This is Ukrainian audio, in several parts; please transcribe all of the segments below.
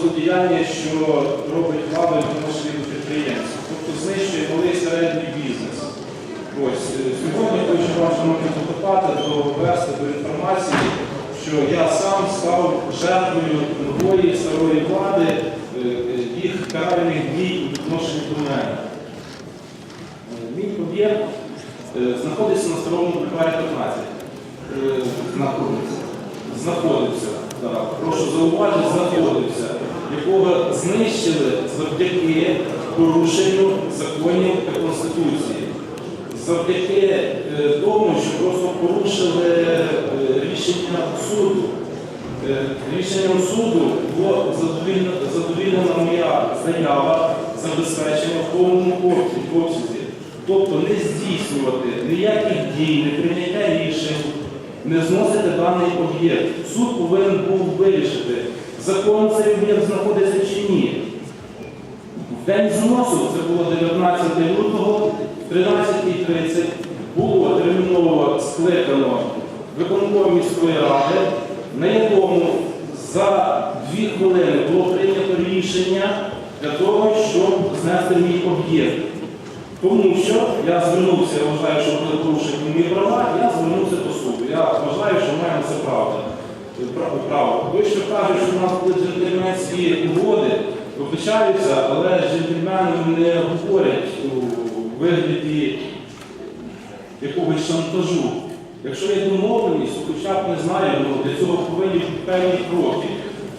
злодіяння, що робить влада відношення до підприємців, тобто знищує малий і середній бізнес. Ось е, сьогодні хочу вам, шановні депутати, довести до інформації, що я сам став жертвою нової старої влади е, е, їх каральних дій у відношенні до мене. Е, Мій об'єкт е, знаходиться на старому бульварі 15. Е, знаходиться. Знаходиться, так, прошу зауважити, знаходиться, якого знищили завдяки порушенню законів та Конституції. Завдяки е, тому, що просто порушили е, рішення суду. Е, Рішенням суду було задовільнена, моя заява забезпечення в повному обсязі-. Тобто не здійснювати ніяких дій, не прийняття рішень, не зносити даний об'єкт. Суд повинен був вирішити, законно цей об'єкт знаходиться чи ні. День зносу, це було 19 лютого, в 13.30 було терміново скликано виконком міської ради, на якому за дві хвилини було прийнято рішення для того, щоб знести мій об'єкт. Тому що я звернувся, я вважаю, що були порушені мої права, я звернувся до суду. Я вважаю, що мене це правда. Право. Ви що кажуть, що в нас були джентльменські угоди, вибачаються, але джентльмени не говорять у вигляді якогось шантажу. Якщо є домовленість, то хоча б не знаю, ну, для цього повинні певні кроки.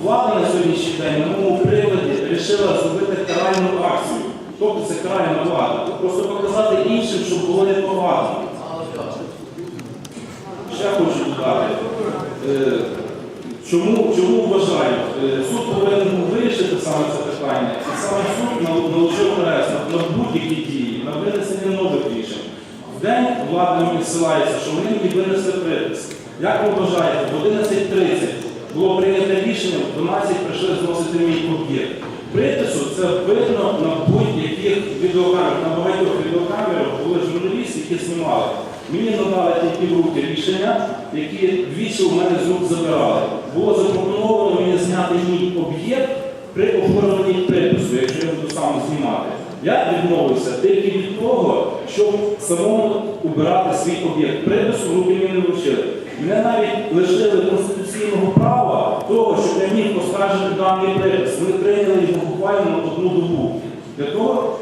Влада на сьогоднішній день на моєму приводі вирішила зробити каральну акцію. Тобто це каральна влада. Просто показати іншим, щоб було неповажно. Ще хочу додати. Чому, чому вважаю? Е, Суд повинен вирішити саме це питання, і саме суд нал- наложив хрест на, на будь-які дії, на винесення нових рішень. В день влада відсилається, що вони мені винесли припис. Як ви вважаєте, в 11.30 було прийнято рішення, в 12 прийшли зносити мій об'єкт. Припису це видно на будь-яких відеокамерах, на багатьох відеокамерах були журналісти, які знімали. Мені надали тільки в руки рішення, які двічі у мене з рук забирали. Було запропоновано мені зняти мій об'єкт при оформленні припису, якщо я буду сам знімати. Я відмовився тільки від того, щоб самому убирати свій об'єкт. Припису в руки мені не вручили. Мене навіть лишили конституційного права того, щоб я міг поскаржити даний припис. Ми прийняли його буквально на одну добу. Для того,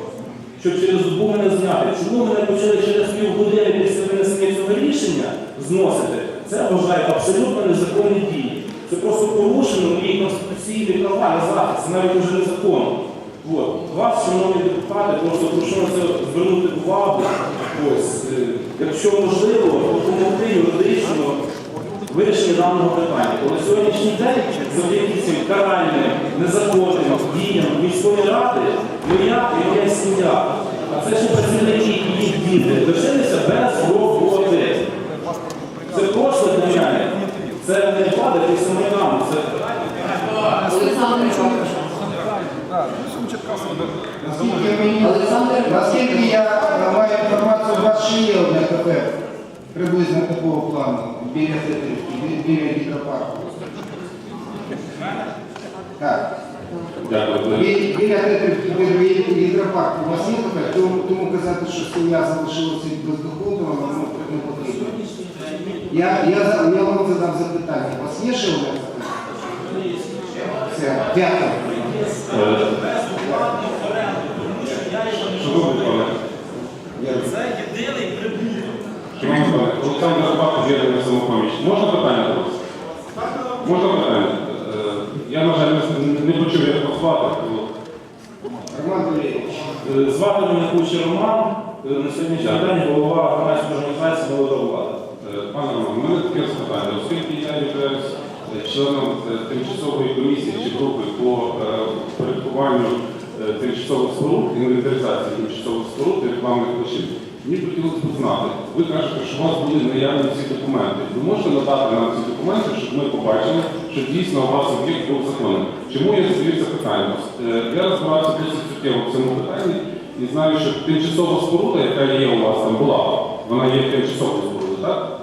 щоб через добу мене зняти. Чому мене почали через півгодини після винесення цього рішення зносити? Це вважаю абсолютно незаконні дії. Це просто порушено мої конституційні права на захист, навіть уже незаконно. От. Вас, шановні депутати, просто прошу на це звернути увагу. Ось, е, якщо можливо, допомогти юридично вирішення даного питання. Бо на сьогоднішній день завдяки цим каральним незаконним діям міської ради моя і моя сім'я, а це ще працівники і їх діти, лишилися без роботи. Це прошле для мене. Це не влада, це самоєднано. Це Олександр Наскільки я маю інформацію, у вас ще є одне кафе приблизно такого плану біля біля гідропарку. Так. Гідропарку. У вас є кафе? Тому, казати, що сім'я залишилася без доходу, воно не потрібно. Я, я, я вам задам запитання. У вас є ще одне кафе? Все, дякую. Е, Це єдиний прибуток. шановний пане, Олександр Рибак, об'єднання самопоміч. Можна питання до вас? Можна питання? Е, Я, на жаль, не- не почув, як вас звати. тому, Роман Валерійович. Е, Звати мене Кучер Роман, Е, на сьогоднішній день голова громадської організації «Молода влада». е, Пане Роман, у мене таке запитання. Оскільки я являюсь е, членом е, тимчасової комісії чи групи по е, порядкуванню е, тимчасових споруд, інвентаризації тимчасових споруд і рекламних площин, мені хотілося б знати, ви кажете, що у вас були наявні ці документи. Ви можете надати нам ці документи, щоб ми побачили, що дійсно у вас об'єкт був законним? Чому я задаю це питання? Е, Я розбирався досить суттєво в цьому питанні і знаю, що тимчасова споруда, яка є у вас там була, вона є тимчасовою спорудою, так?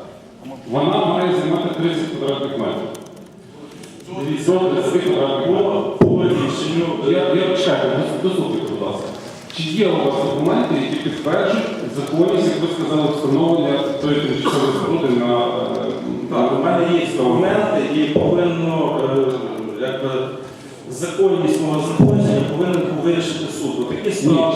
Вона має займати 30 квадратних метрів. До 30 квадратних метрів. По, по рішенню Я, я чекаю, дослухайте, будь ласка. Чи є у вас документи, які підтверджують законність, як ви сказали, встановлення тої тимчасової споруди на е, Так, у мене є документи і повинно, е, якби, законність мого знаходження повинен вирішити суд. Бо Такі справи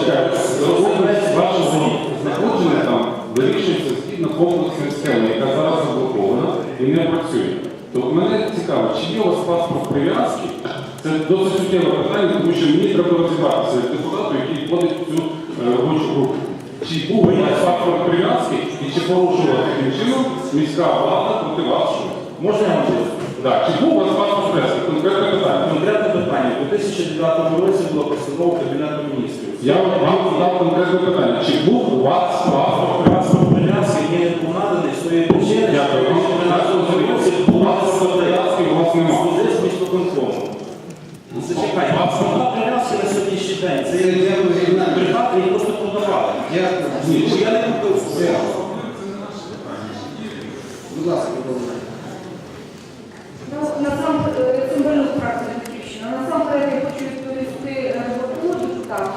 суді. знаходження там вирішується згідно комплексної схеми, яка зараз заблокована і не працює. То мене цікаво, чи є у вас паспорт прив'язки? Це досить суттєве питання, тому що мені треба розібратися як депутату, який входить в цю. Чи був у вас паспорт прив'язки і чи порушувала таким чином міська влада проти вас? щось? Можна я вам поясню? Так, чи був у вас паспорт прив'язки? Конкретне питання. Конкретне питання. У 2009 році була постанова Кабінету міністрів. Я вам задав конкретне питання. Чи був у вас паспорт прив'язки? Мені не був наданий з тої причини, Дякую. що в 2013 році була вас прив'язки у вас немає. З міськоконтролем. Зачекайте, Полянський на сьогоднішній день. Це є я визнаю. бригада, її просто продавали. Дякую. Ні, бо я не купив. Все. Будь ласка, продовжуйте. Ну, насамперед, е, символьну фракцію Батьківщина. Насамперед я хочу відповісти Борту депутату,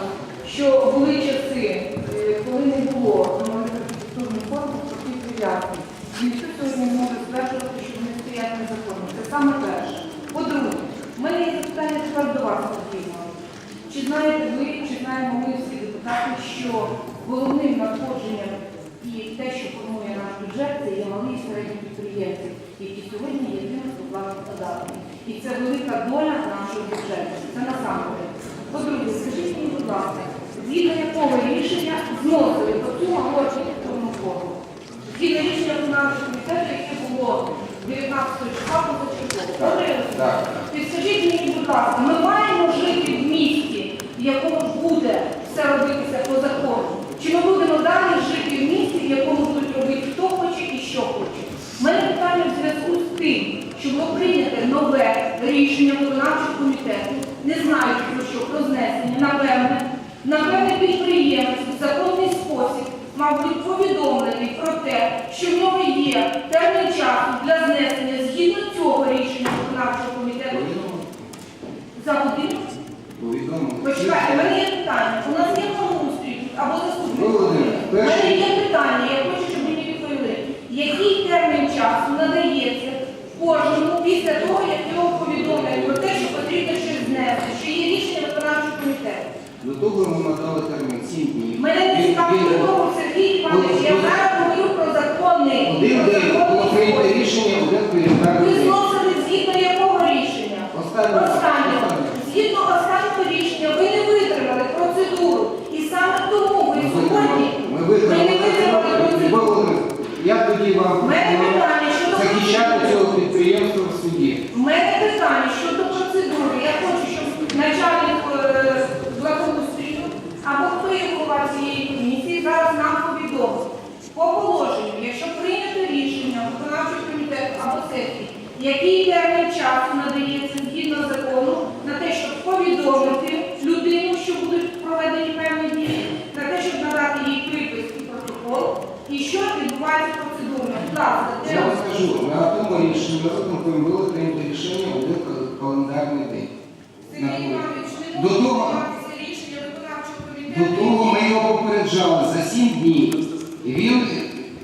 що були часи, е, коли не було архітектурних форм таких прив'язки. Ніхто сьогодні не може стверджувати, що вони стоять незаконно. Це саме перше. По-друге, в мене є запитання тепер до вас, Сергій Чи знаєте ви, чи знаємо ми всі депутати, що головним надходженням і те, що формує наш бюджет, це є малі і середні підприємці, які сьогодні є єдиною платним податком. І це велика доля нашого бюджету. Це насамперед. По-друге, скажіть мені, будь ласка, згідно якого рішення зносили по цю архітектурну форму? Згідно рішення виконавчого комітету, яке було 19 числа позачергово. Так, Добре, я розумію? так. Підскажіть мені, будь ласка, ми маємо жити в місті, в якому буде все робитися по закону? Чи ми будемо далі жити в місті, в якому будуть робити хто хоче і що хоче? У мене питання в зв'язку з тим, що було прийнято нове рішення виконавчого комітету, не знаю про що, про знесення, напевне, напевне підприємець в законний спосіб мав бути повідомлений про те, що в нього є термін часу для знесення згідно цього рішення виконавчого комітету за годину. Повідомлення. Почекайте, у мене є питання. У нас є правоустрій або заступник. Володимир, У мене перше- є питання, я хочу, щоб мені відповіли. Який термін часу надається кожному після того, як його повідомляють про те, що потрібно щось знести, що є рішення виконавчого комітету? До того ми надали термін 7 днів. Мене не цікавить того, Сергій Іванович, я зараз говорю про закони. Один день було прийнято рішення, один Ви календарний день. зносили згідно якого рішення? Останнє. Останнього. Згідно останнього рішення ви не витримали процедуру. І саме тому ви сьогодні Ми ви не витримали. витримали процедуру. Володимир, Як тоді вам У мене питання щодо захищати цього підприємства в суді? У мене питання щодо процедури. Я хочу, щоб начальник е, благоустрою або хто є голова цієї комісії зараз нам повідомив. По положенню, якщо прийнято рішення виконавчого комітету який термін часу надається згідно закону на те, щоб повідомити людину, що будуть проведені певні дії, на те, щоб надати їй припис і протокол, і що відбувається процедурно. Будь ласка, де Я вам скажу, на тому рішенні на виконкомі було прийнято рішення один календарний день. Сергій Іванович, не До може того- прийматися рішення виконавчого комітету. До того ми його попереджали за 7 днів. І він,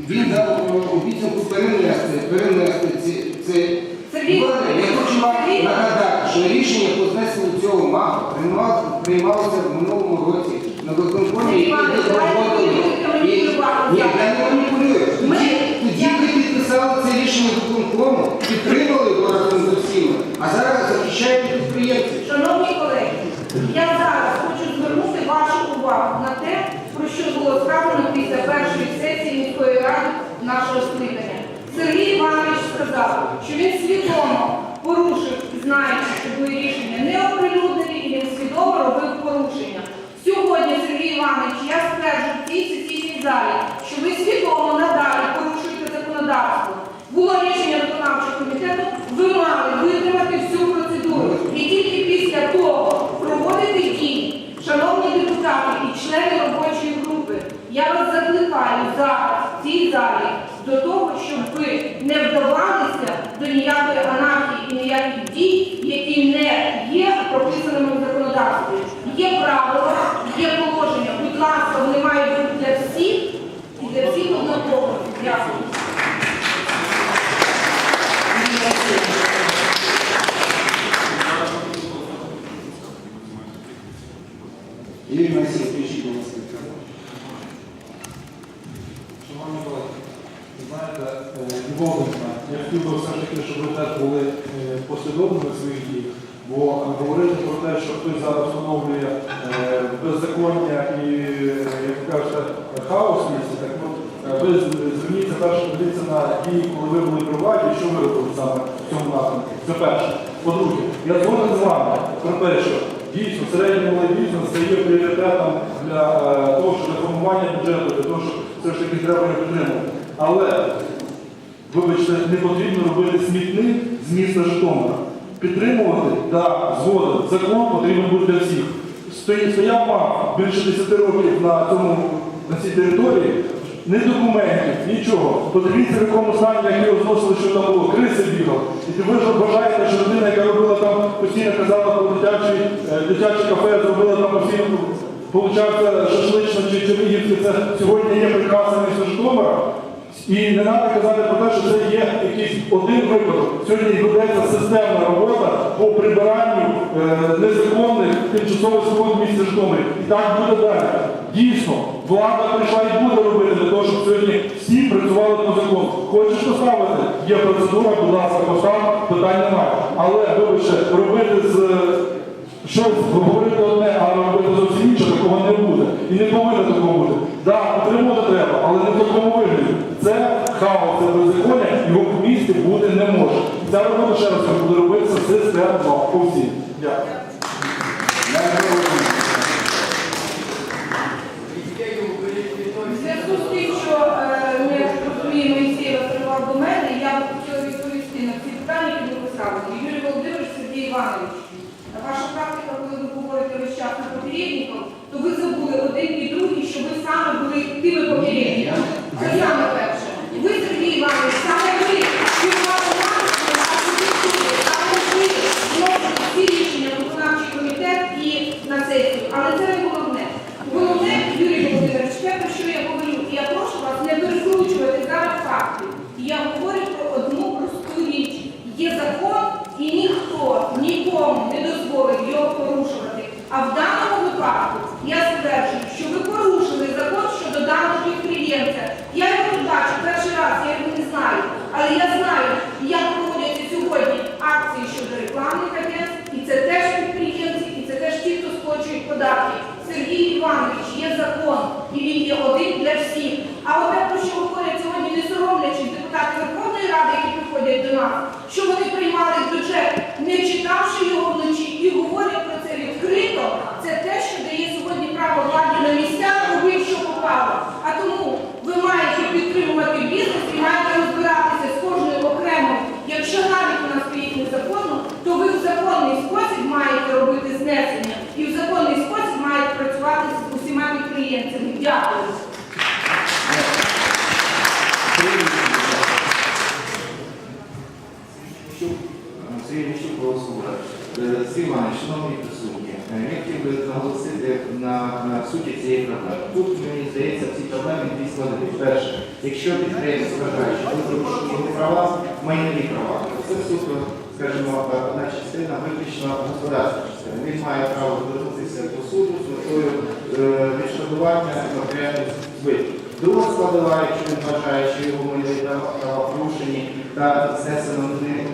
він дав е, обіцянку перенести, перенести ці, це. Сергій Я хочу вам нагадати, що рішення по знесенню цього МАПа приймалося, в минулому році на виконкомі, Сергій який Іванович, ви давайте проводили. не будете І- маніпулювати. Ні, я не маніпулюю. Тоді ви підписали це рішення виконкому, підтримали його разом з усіма, а зараз захищаєте підприємців. Шановні колеги, я зараз хочу звернути вашу увагу на те, про що було сказано після першої сесії міської ради нашого скликання. Сергій Іванович сказав, що він свідомо порушив, знаючи, що були рішення не оприлюднені, і він свідомо робив порушення. Сьогодні, Сергій Іванович, я стверджу в цій сесійній залі, що ви свідомо надалі порушуєте законодавство. Було рішення виконавчого комітету, ви мали витримати всю процедуру. І тільки після того проводити дії, шановні депутати і члени робочої групи, я вас закликаю зараз в цій залі до того, щоб ви не вдавалися до ніякої анархії і ніяких дій, які не є прописаними в законодавстві. Є правила, є положення. Будь ласка, вони мають бути для всіх і для Шановні колеги, знаєте, е, я хотів би все щоб ви теж були е, послідовними в своїх діях, бо е, говорити про те, що хтось зараз встановлює беззаконня і, як кажете, хаос в так ви з- зверніться перше, подивіться на дії, коли ви були при владі, що ви робили саме в цьому напрямку. Це перше. По-друге, я згоден з вами про те, що дійсно середній малий бізнес це пріоритетом для е, того, що реформування бюджету, для того, що все ж таки треба його підтримувати. Але вибачте, не потрібно робити смітник з міста Житомира. Підтримувати, так, згоден. Закон потрібен буде для всіх. Стояв мав більше 10 років на цьому на цій території, ні документів, нічого. Подивіться, в якому стані, як його зносили, що там було, криси бігав. І ви ж вважаєте, що людина, яка робила там, постійно казала про дитячі, дитячі кафе, зробила там постійно, получався шашлично чи чернігівське, це сьогодні є місто Житомира. І не треба казати про те, що це є якийсь один випадок. Сьогодні ведеться системна робота по прибиранню е, незаконних тимчасових споруд в місті Житомирі. І так буде далі. Дійсно, влада прийшла і буде робити для того, щоб сьогодні всі працювали по закону. Хочеш поставити? Є процедура, будь ласка, постав, питань немає. Але вибачте, робити з щось говорити одне, а робити зовсім інше, такого не буде. І не повинно такого бути. Так, підтримувати треба, але не в такому вигляді. Це хаос, це беззаконня, його в місті бути не може. Ця робота ще раз буде робитися системно по всім. Дякую. факти. Приходять до нас, що вони приймали бюджет, не читавши його вночі, і говорять про це відкрито, це те, що дає сьогодні право владі на місцях робити, що попало. А тому ви маєте підтримувати бізнес і маєте розбиратися з кожною окремо. Якщо навіть у нас стоїть незаконно, то ви в законний спосіб маєте робити знесення і в законний спосіб маєте працювати з усіма підприємцями. Дякую. Сергій Іванович, шановні присутні, е, я хотів би наголосити на, суті цієї проблеми. Тут, мені здається, в цій проблемі дві складові. Перше, якщо підприємець вважає, що ви порушили права, майнові права, це суто, скажімо, одна частина виключно господарська частина. Він має право звернутися до суду з метою е, відшкодування матеріальних збитків. Друга складова, якщо він вважає, що його майнові права порушені та знесено не- е, е,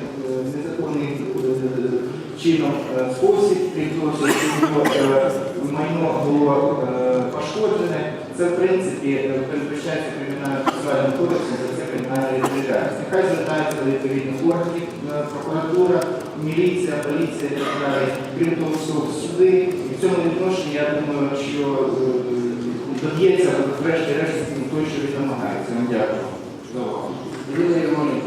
чином е, спосіб, крім того, що е, майно було е, пошкоджене, це в принципі передбачається кримінальним процесуальним кодексом за це кримінальна відповідальність. Нехай звертаються до відповідних органів, прокуратура, міліція, поліція і так далі. Крім того, суди. І в цьому відношенні я думаю, що доб'ється врешті-решт той, що він намагається. Я Дякую. за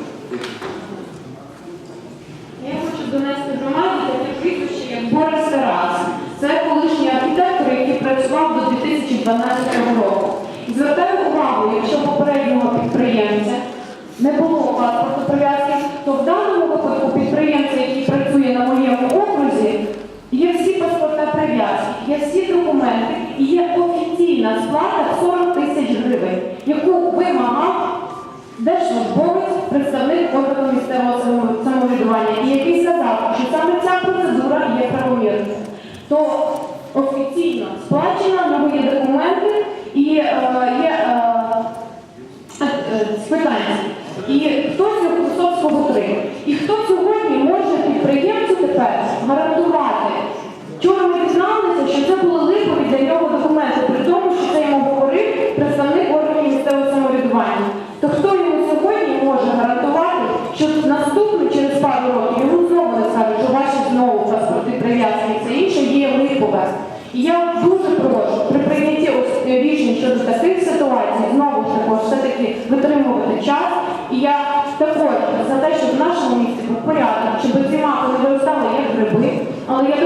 2012 року. Звертаю увагу, якщо попереднього підприємця не було паспорту прив'язки, то в даному випадку підприємця, який працює на моєму окрузі, є всі паспорта прив'язки, є всі документи і є офіційна сплата 40 тисяч гривень, яку вимагав держслужбовець представник органу місцевого самоврядування.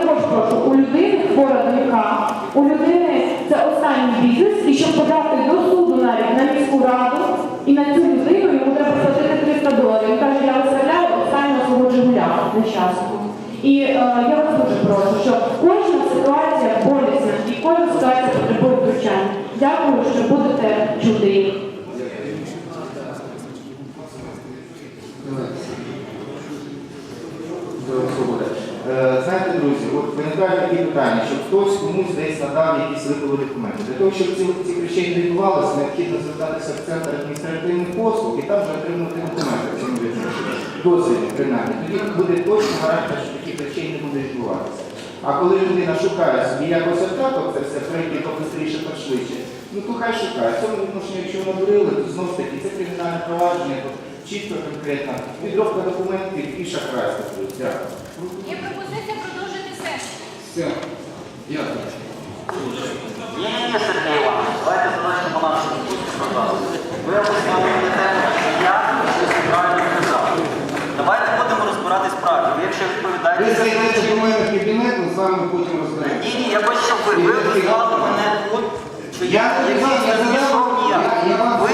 Також прошу, у людини хвора донька, у людини це останній бізнес, і щоб подати до суду навіть на міську раду, і на цю людину йому треба платити 300 доларів. Він каже, я виставляю останнього свого Жигуля нещасного. І е, я вас дуже прошу, що кожна ситуація болісна і кожна ситуація потребує втручання. Дякую, що будете чути їх. Свобода. Е, Знаєте, друзі, от виникають такі питання, що хтось комусь десь надав якісь липові документи. Для того, щоб ці, речей не відбувалося, необхідно звертатися в центр адміністративних послуг і там вже отримати документи в цьому відношенні. Дозвіл, принаймні. Тоді буде точно гарантія, що таких речей не буде відбуватися. А коли людина шукає собі якось отак, це все прийти побистріше, пошвидше, ну то хай шукає. В цьому відношенні, якщо надурили, то знову ж таки це кримінальне провадження, тут чітко конкретно, підробка документів і шахрайство. Дякую. Все. Дякую. Ні, ні, Сергій Іванович, давайте залишимо нашу дискусію, пожалуйста. Ви обговорюєте тему, що я щось неправильно сказав. Давайте будемо розбиратись справді. Ви якщо Ви відповідаєте зайдете до мене в кабінет, ми з вами потім розберемося. ні, ні, я хочу, щоб ви, ви визнали мене тут, що Я я не якийсь знаю, я не пішов ніяк. я- я вам Ви